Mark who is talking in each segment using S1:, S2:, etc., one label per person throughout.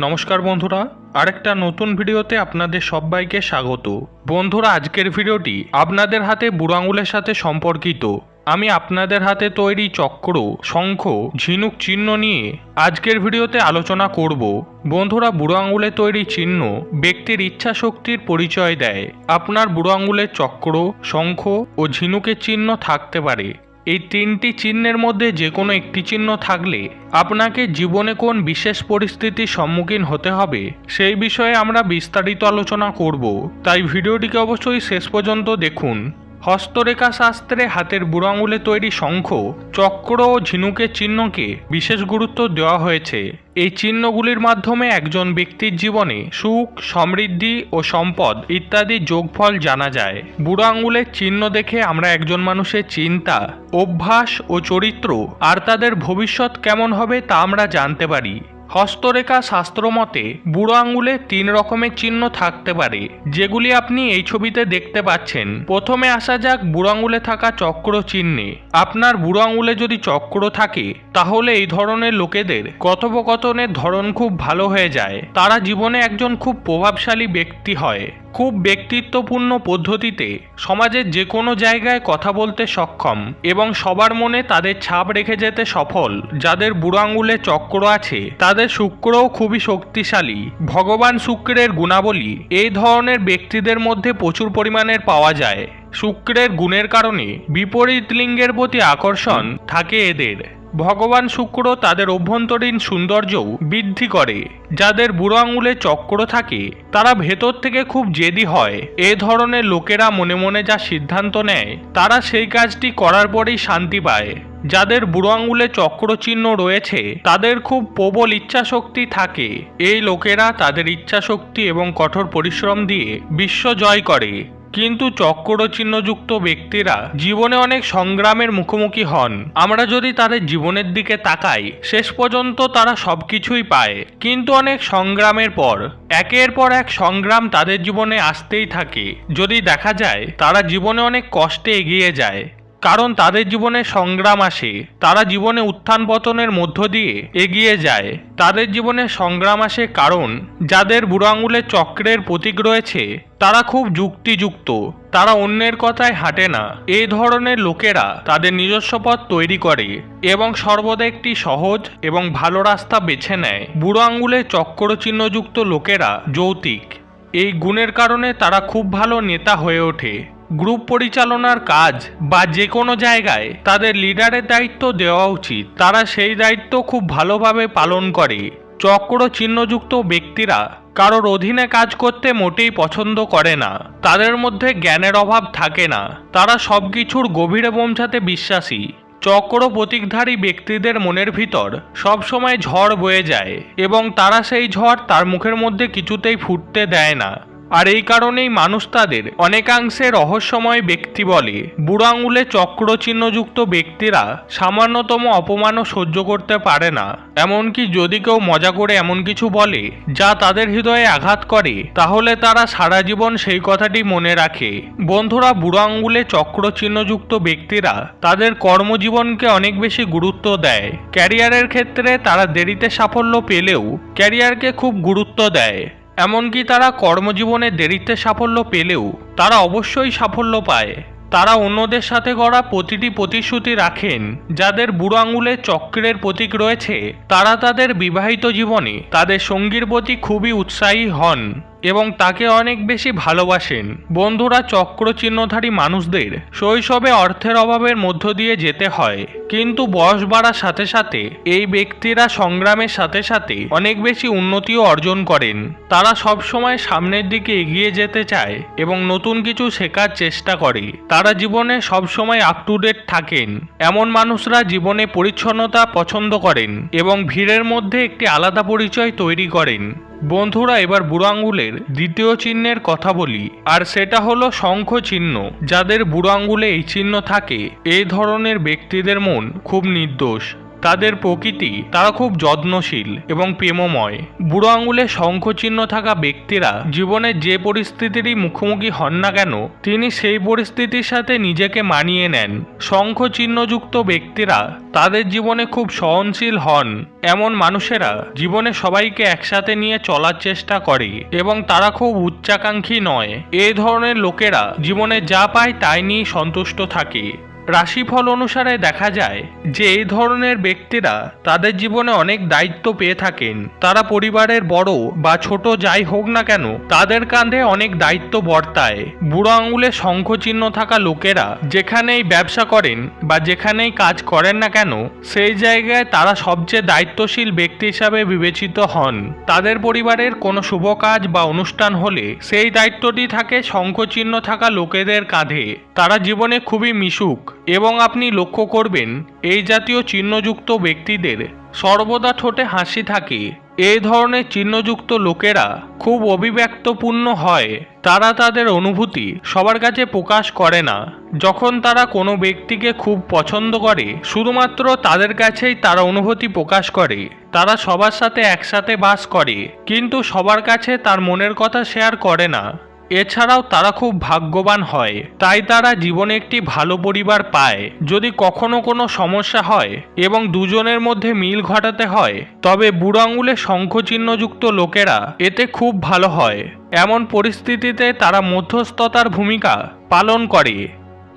S1: নমস্কার বন্ধুরা, আরেকটা নতুন ভিডিওতে আপনাদের সবাইকে স্বাগত। বন্ধুরা, আজকের ভিডিওটি আপনাদের হাতে বুড়ো আঙুলের সাথে সম্পর্কিত। আমি আপনাদের হাতে তৈরি চক্র, শঙ্খ, ঝিনুক চিহ্ন নিয়ে আজকের ভিডিওতে আলোচনা করব। বন্ধুরা বুড়ো আঙুলে তৈরি চিহ্ন ব্যক্তির ইচ্ছা শক্তির পরিচয় দেয়। আপনার বুড়ো আঙুলের চক্র, শঙ্খ ও ঝিনুকের চিহ্ন থাকতে পারে। এই তিনটি চিহ্নের মধ্যে যে কোনো একটি চিহ্ন থাকলে আপনাকে জীবনে কোন বিশেষ পরিস্থিতির সম্মুখীন হতে হবে, সেই বিষয়ে আমরা বিস্তারিত আলোচনা করব। তাই ভিডিওটিকে অবশ্যই শেষ পর্যন্ত দেখুন। হস্তরেখা শাস্ত্রে হাতের বুড়ো আঙুলে তৈরি শঙ্খ, চক্র ও ঝিনুকের চিহ্নকে বিশেষ গুরুত্ব দেওয়া হয়েছে। এই চিহ্নগুলির মাধ্যমে একজন ব্যক্তির জীবনে সুখ, সমৃদ্ধি ও সম্পদ ইত্যাদি যোগফল জানা যায়। বুড়ো আঙুলের চিহ্ন দেখে আমরা একজন মানুষের চিন্তা, অভ্যাস ও চরিত্র আর তাদের ভবিষ্যৎ কেমন হবে তা আমরা জানতে পারি। হস্তরেখা শাস্ত্র মতে বুড়ো আঙুলে তিন রকমের চিহ্ন থাকতে পারে, যেগুলি আপনি এই ছবিতে দেখতে পাচ্ছেন। প্রথমে আসা যাক বুড়ো আঙুলে থাকা চক্র চিহ্নে। আপনার বুড়ো আঙুলে যদি চক্র থাকে, তাহলে এই ধরনের লোকেদের কথোপকথনের ধরন খুব ভালো হয়ে যায়। তারা জীবনে একজন খুব প্রভাবশালী ব্যক্তি হয়। খুব ব্যক্তিত্বপূর্ণ পদ্ধতিতে সমাজের যে কোনো জায়গায় কথা বলতে সক্ষম এবং সবার মনে তাদের ছাপ রেখে যেতে সফল, যাদের বুড়ো আঙুলে চক্র আছে, তাদের শুক্রও খুবই শক্তিশালী। ভগবান শুক্রের গুণাবলী, এই ধরনের ব্যক্তিদের মধ্যে প্রচুর পরিমাণের পাওয়া যায়। শুক্রের গুণের কারণে বিপরীত লিঙ্গের প্রতি আকর্ষণ থাকে এদের। ভগবান শুক্র তাদের অভ্যন্তরীণ সৌন্দর্যও বৃদ্ধি করে। যাদের বুড়ো আঙুলে চক্র থাকে, তারা ভেতর থেকে খুব জেদি হয়। এ ধরনের লোকেরা মনে মনে যা সিদ্ধান্ত নেয়, তারা সেই কাজটি করার পরেই শান্তি পায়। যাদের বুড়ো আঙুলে চক্র চিহ্ন রয়েছে, তাদের খুব প্রবল ইচ্ছাশক্তি থাকে। এই লোকেরা তাদের ইচ্ছাশক্তি এবং কঠোর পরিশ্রম দিয়ে বিশ্ব জয় করে। কিন্তু চক্র চিহ্নযুক্ত ব্যক্তিরা জীবনে অনেক সংগ্রামের মুখোমুখি হন। আমরা যদি তাদের জীবনের দিকে তাকাই, শেষ পর্যন্ত তারা সবকিছুই পায়। কিন্তু অনেক সংগ্রামের পর, একের পর এক সংগ্রাম তাদের জীবনে আসতেই থাকে। যদি দেখা যায়, তারা জীবনে অনেক কষ্টে এগিয়ে যায়। কারণ তাদের জীবনে সংগ্রাম আসে। তারা জীবনে উত্থান পতনের মধ্য দিয়ে এগিয়ে যায়। তাদের জীবনে সংগ্রাম আসে কারণ, যাদের বুড়ো আঙুলের চক্রের প্রতীক রয়েছে, তারা খুব যুক্তিযুক্ত। তারা অন্যের কথায় হাঁটে না। এই ধরনের লোকেরা তাদের নিজস্ব পথ তৈরি করে এবং সর্বদা একটি সহজ এবং ভালো রাস্তা বেছে নেয়। বুড়ো আঙুলে চক্র চিহ্নযুক্ত লোকেরা যৌতিক। এই গুণের কারণে তারা খুব ভালো নেতা হয়ে ওঠে। গ্রুপ পরিচালনার কাজ বা যে কোনো জায়গায় তাদের লিডারের দায়িত্ব দেওয়া উচিত। তারা সেই দায়িত্ব খুব ভালোভাবে পালন করে। চক্র চিহ্নযুক্ত ব্যক্তিরা কারোর অধীনে কাজ করতে মোটেই পছন্দ করে না। তাদের মধ্যে জ্ঞানের অভাব থাকে না। তারা সব কিছুর গভীরে পৌঁছাতে বিশ্বাসী। চক্র প্রতীকধারী ব্যক্তিদের মনের ভিতর সবসময় ঝড় বয়ে যায় এবং তারা সেই ঝড় তার মুখের মধ্যে কিছুতেই ফুটতে দেয় না। আর এই কারণেই মানুষ তাদের অনেকাংশে রহস্যময় ব্যক্তি বলে। বুড়ো আঙুলে চক্র চিহ্নযুক্ত ব্যক্তিরা সামান্যতম অপমানও সহ্য করতে পারে না। এমনকি যদি কেউ মজা করে এমন কিছু বলে, যা তাদের হৃদয়ে আঘাত করে, তাহলে তারা সারা জীবন সেই কথাটি মনে রাখে। বন্ধুরা বুড়ো আঙুলে চক্র চিহ্নযুক্ত ব্যক্তিরা তাদের কর্মজীবনকে অনেক বেশি গুরুত্ব দেয়। ক্যারিয়ারের ক্ষেত্রে তারা দেরিতে সাফল্য পেলেও ক্যারিয়ারকে খুব গুরুত্ব দেয়। এমনকি তারা কর্মজীবনে দেরিতে সাফল্য পেলেও তারা অবশ্যই সাফল্য পায়। তারা অন্যদের সাথে গড়া প্রতিটি প্রতিশ্রুতি রাখেন, যাদের বুড়ো আঙুলে চক্রের প্রতীক রয়েছে। তারা তাদের বিবাহিত জীবনে তাদের সঙ্গীর প্রতি খুবই উৎসাহী হন। এবং তাকে অনেক বেশি ভালোবাসেন। বন্ধুরা চক্র চিহ্নধারী মানুষদের শৈশবে অর্থের অভাবের মধ্য দিয়ে যেতে হয়। কিন্তু বয়স বাড়ার সাথে সাথে এই ব্যক্তিরা সংগ্রামের সাথে সাথে অনেক বেশি উন্নতিও অর্জন করেন। তারা সবসময় সামনের দিকে এগিয়ে যেতে চায় এবং নতুন কিছু শেখার চেষ্টা করে। তারা জীবনে সবসময় আপ টু ডেট থাকেন। এমন মানুষরা জীবনে পরিচ্ছন্নতা পছন্দ করেন এবং ভিড়ের মধ্যে একটি আলাদা পরিচয় তৈরি করেন। বন্ধুরা, এবার বুড়ো আঙ্গুলের দ্বিতীয় চিহ্নের কথা বলি। আর সেটা হলো শঙ্খ চিহ্ন। যাদের বুড়ো আঙ্গুলে এই চিহ্ন থাকে এই ধরনের ব্যক্তিদের মন খুব নির্দোষ। তাদের প্রকৃতি, তারা খুব যত্নশীল এবং প্রেমময়। বুড়ো আঙুলে শঙ্খ চিহ্ন থাকা ব্যক্তিরা জীবনের যে পরিস্থিতিরই মুখোমুখি হন না কেন, তিনি সেই পরিস্থিতির সাথে নিজেকে মানিয়ে নেন। শঙ্খ চিহ্নযুক্ত ব্যক্তিরা তাদের জীবনে খুব সহনশীল হন। এমন মানুষেরা জীবনে সবাইকে একসাথে নিয়ে চলার চেষ্টা করে এবং তারা খুব উচ্চাকাঙ্ক্ষী নয়। এই ধরনের লোকেরা জীবনে যা পায় তাই নিয়ে সন্তুষ্ট থাকে। রাশিফল অনুসারে দেখা যায় যে এই ধরনের ব্যক্তিরা তাদের জীবনে অনেক দায়িত্ব পেয়ে থাকেন। তারা পরিবারের বড় বা ছোট যাই হোক না কেন, তাদের কাঁধে অনেক দায়িত্ব বর্তায়। বুড়ো আঙুলে শঙ্খ চিহ্ন থাকা লোকেরা যেখানেই ব্যবসা করেন বা যেখানেই কাজ করেন না কেন, সেই জায়গায় তারা সবচেয়ে দায়িত্বশীল ব্যক্তি হিসাবে বিবেচিত হন। তাদের পরিবারের কোনো শুভ কাজ বা অনুষ্ঠান হলে সেই দায়িত্বটি থাকে শঙ্খ চিহ্ন থাকা লোকেদের কাঁধে। তারা জীবনে খুবই মিশুক। এবং আপনি লক্ষ্য করবেন, এই জাতীয় চিহ্নযুক্ত ব্যক্তিদের সর্বদা ঠোঁটে হাসি থাকে। এই ধরনের চিহ্নযুক্ত লোকেরা খুব অভিব্যক্তপূর্ণ হয়। তারা তাদের অনুভূতি সবার কাছে প্রকাশ করে না। যখন তারা কোনো ব্যক্তিকে খুব পছন্দ করে, শুধুমাত্র তাদের কাছেই তারা অনুভূতি প্রকাশ করে। তারা সবার সাথে একসাথে বাস করে, কিন্তু সবার কাছে তার মনের কথা শেয়ার করে না। এছাড়াও তারা খুব ভাগ্যবান হয়, তাই তারা জীবনে একটি ভালো পরিবার পায়। যদি কখনো কোনো সমস্যা হয় এবং দুজনের মধ্যে মিল ঘটাতে হয়, তবে বুড়ো আঙুলে শঙ্খচিহ্নযুক্ত লোকেরা এতে খুব ভালো হয়। এমন পরিস্থিতিতে তারা মধ্যস্থতার ভূমিকা পালন করে।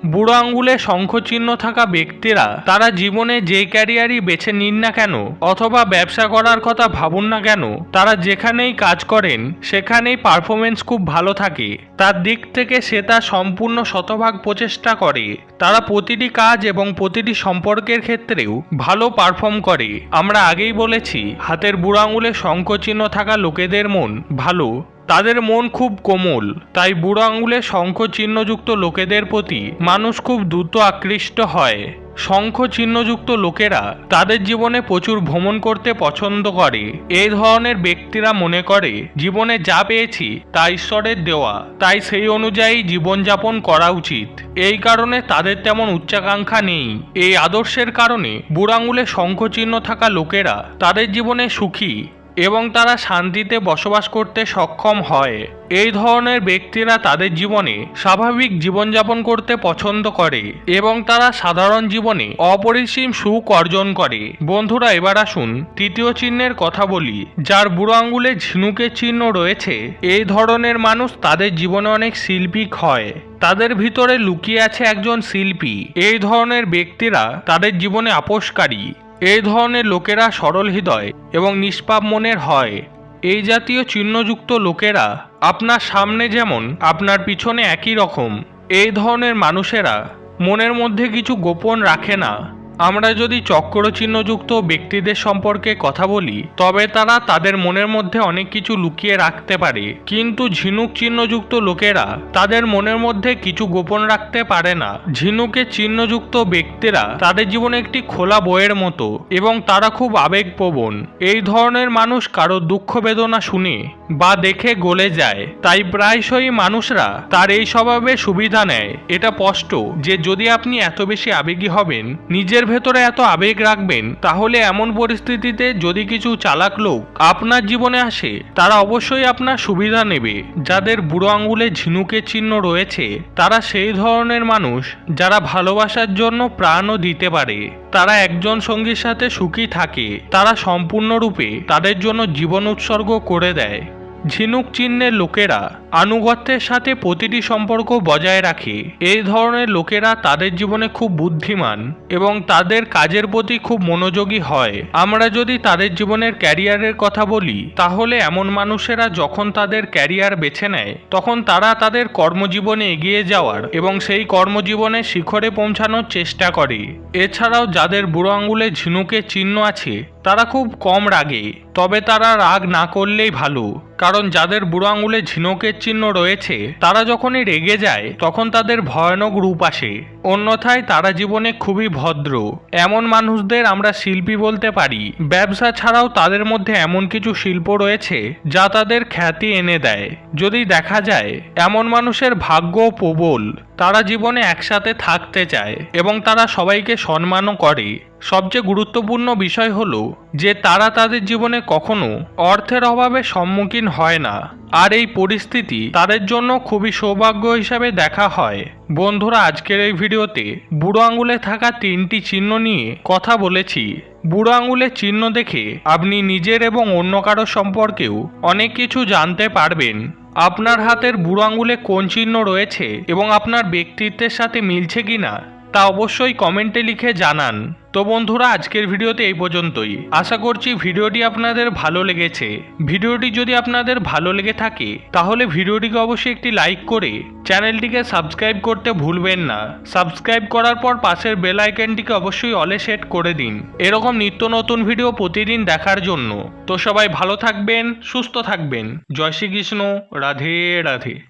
S1: বুড়ো আঙ্গুলে শঙ্খচিহ্ন থাকা ব্যক্তিরা, তারা জীবনে যে ক্যারিয়ারই বেছে নিন না কেন, অথবা ব্যবসা করার কথা ভাবুন না কেন, তারা যেখানেই কাজ করেন, সেখানেই পারফরমেন্স খুব ভালো থাকে। তার দিক থেকে সে তার সম্পূর্ণ শতভাগ প্রচেষ্টা করে। তারা প্রতিটি কাজ এবং প্রতিটি সম্পর্কের ক্ষেত্রেও ভালো পারফর্ম করে। আমরা আগেই বলেছি, হাতের বুড়ো আঙুলে শঙ্খচিহ্ন থাকা লোকেদের মন ভালো তাদের মন খুব কোমল, তাই বুড়ো আঙুলে শঙ্খ চিহ্নযুক্ত লোকেদের প্রতি মানুষ খুব দ্রুত আকৃষ্ট হয়। শঙ্খ চিহ্নযুক্ত লোকেরা তাদের জীবনে প্রচুর ভ্রমণ করতে পছন্দ করে। এই ধরনের ব্যক্তিরা মনে করে, জীবনে যা পেয়েছি, তা ঈশ্বরের দেওয়া, তাই সেই অনুযায়ী জীবনযাপন করা উচিত। এই কারণে তাদের তেমন উচ্চাকাঙ্ক্ষা নেই। এই আদর্শের কারণে বুড়াঙ্গুলে শঙ্খ চিহ্ন থাকা লোকেরা তাদের জীবনে সুখী এবং তারা শান্তিতে বসবাস করতে সক্ষম হয়। এই ধরনের ব্যক্তিরা তাদের জীবনে স্বাভাবিক জীবনযাপন করতে পছন্দ করে এবং তারা সাধারণ জীবনে অপরিসীম সুখ অর্জন করে। বন্ধুরা, এবার আসুন তৃতীয় চিহ্নের কথা বলি। যার বুড়ো আঙ্গুলে ঝিনুকের চিহ্ন রয়েছে, এই ধরনের মানুষ তাদের জীবনে অনেক শিল্পী হয়। তাদের ভিতরে লুকিয়ে আছে একজন শিল্পী। এই ধরনের ব্যক্তিরা তাদের জীবনে আপোষকারী। এই ধরনের লোকেরা সরল হৃদয় এবং নিষ্পাপ মনের হয়। এই জাতীয় চিহ্নযুক্ত লোকেরা আপনার সামনে যেমন আপনার পিছনে একই রকম, এই ধরনের মানুষেরা মনের মধ্যে কিছু গোপন রাখে না। আমরা যদি চক্র চিহ্নযুক্ত ব্যক্তিদের সম্পর্কে কথা বলি, তবে তারা তাদের মনের মধ্যে অনেক কিছু লুকিয়ে রাখতে পারে। কিন্তু ঝিনুক চিহ্নযুক্ত লোকেরা তাদের মনের মধ্যে কিছু গোপন রাখতে পারে না। ঝিনুকের চিহ্নযুক্ত ব্যক্তিরা তাদের জীবনে একটি খোলা বইয়ের মতো এবং তারা খুব আবেগপ্রবণ। এই ধরনের মানুষ কারও দুঃখ বেদনা শুনে বা দেখে গলে যায়। তাই প্রায়শই মানুষরা তার এই স্বভাবে সুবিধা নেয়। এটা স্পষ্ট যে যদি আপনি এত বেশি আবেগী হবেন, নিজের ভেতরে এত আবেগ রাখবেন, তাহলে এমন পরিস্থিতিতে যদি কিছু চালাক লোক আপনার জীবনে আসে, তারা অবশ্যই আপনার সুবিধা নেবে। যাদের বুড়ো আঙ্গুলে ঝিনুকের চিহ্ন রয়েছে, তারা সেই ধরনের মানুষ যারা ভালোবাসার জন্য প্রাণও দিতে পারে। তারা একজন সঙ্গীর সাথে সুখী থাকে, তারা সম্পূর্ণরূপে তাদের জন্য জীবন উৎসর্গ করে দেয়। ঝিনুক চিহ্নের লোকেরা আনুগত্যের সাথে প্রতিটি সম্পর্ক বজায় রাখে। এই ধরনের লোকেরা তাদের জীবনে খুব বুদ্ধিমান এবং তাদের কাজের প্রতি খুব মনোযোগী হয়। আমরা যদি তাদের জীবনের ক্যারিয়ারের কথা বলি, তাহলে এমন মানুষেরা যখন তাদের ক্যারিয়ার বেছে নেয়, তখন তারা তাদের কর্মজীবনে এগিয়ে যাওয়ার এবং সেই কর্মজীবনে শিখরে পৌঁছানোর চেষ্টা করে। এছাড়াও যাদের বুড়ো আঙ্গুলে ঝিনুকের চিহ্ন আছে, তারা খুব কম রাগে, তবে তারা রাগ না করলেই ভালো, কারণ যাদের বুড়ো আঙুলে ঝিনুকের চিহ্ন রয়েছে। তারা যখনই রেগে যায়, তখন তাদের ভয়ানক রূপ আসে। অন্যথায় তারা জীবনে খুবই ভদ্র। এমন মানুষদের আমরা শিল্পী বলতে পারি। ব্যবসা ছাড়াও তাদের মধ্যে এমন কিছু শিল্প রয়েছে, যা তাদের খ্যাতি এনে দেয়। যদি দেখা যায়, এমন মানুষের ভাগ্য প্রবল। তারা জীবনে একসাথে থাকতে চায় এবং তারা সবাইকে সম্মানও করে। সবচেয়ে গুরুত্বপূর্ণ বিষয় হলো যে তারা তাদের জীবনে কখনো অর্থের অভাবে সম্মুখীন হয় না। আর এই পরিস্থিতি তাদের জন্য খুবই সৌভাগ্য হিসাবে দেখা হয়। বন্ধুরা, আজকের এই ভিডিওতে বুড়ো আঙুলে থাকা তিনটি চিহ্ন নিয়ে কথা বলেছি। বুড়ো আঙুলের চিহ্ন দেখে আপনি নিজের এবং অন্য কারও সম্পর্কেও অনেক কিছু জানতে পারবেন। আপনার হাতের বুড়ো আঙুলে কোন চিহ্ন রয়েছে এবং আপনার ব্যক্তিত্বের সাথে মিলছে কিনা? তা অবশ্যই কমেন্টে লিখে জানান। তো বন্ধুরা, আজকের ভিডিওতে এই পর্যন্তই। আশা করছি ভিডিওটি আপনাদের ভালো লেগেছে। ভিডিওটি যদি আপনাদের ভালো লেগে থাকে, তাহলে ভিডিওটিকে অবশ্যই একটি লাইক করে চ্যানেলটিকে সাবস্ক্রাইব করতে ভুলবেন না। সাবস্ক্রাইব করার পর পাশের বেল আইকনটিকে অবশ্যই অলে সেট করে দিন। এরকম নিত্য নতুন ভিডিও প্রতিদিন দেখার জন্য। তো সবাই ভালো থাকবেন, সুস্থ থাকবেন। জয় শ্রীকৃষ্ণ। রাধে রাধে।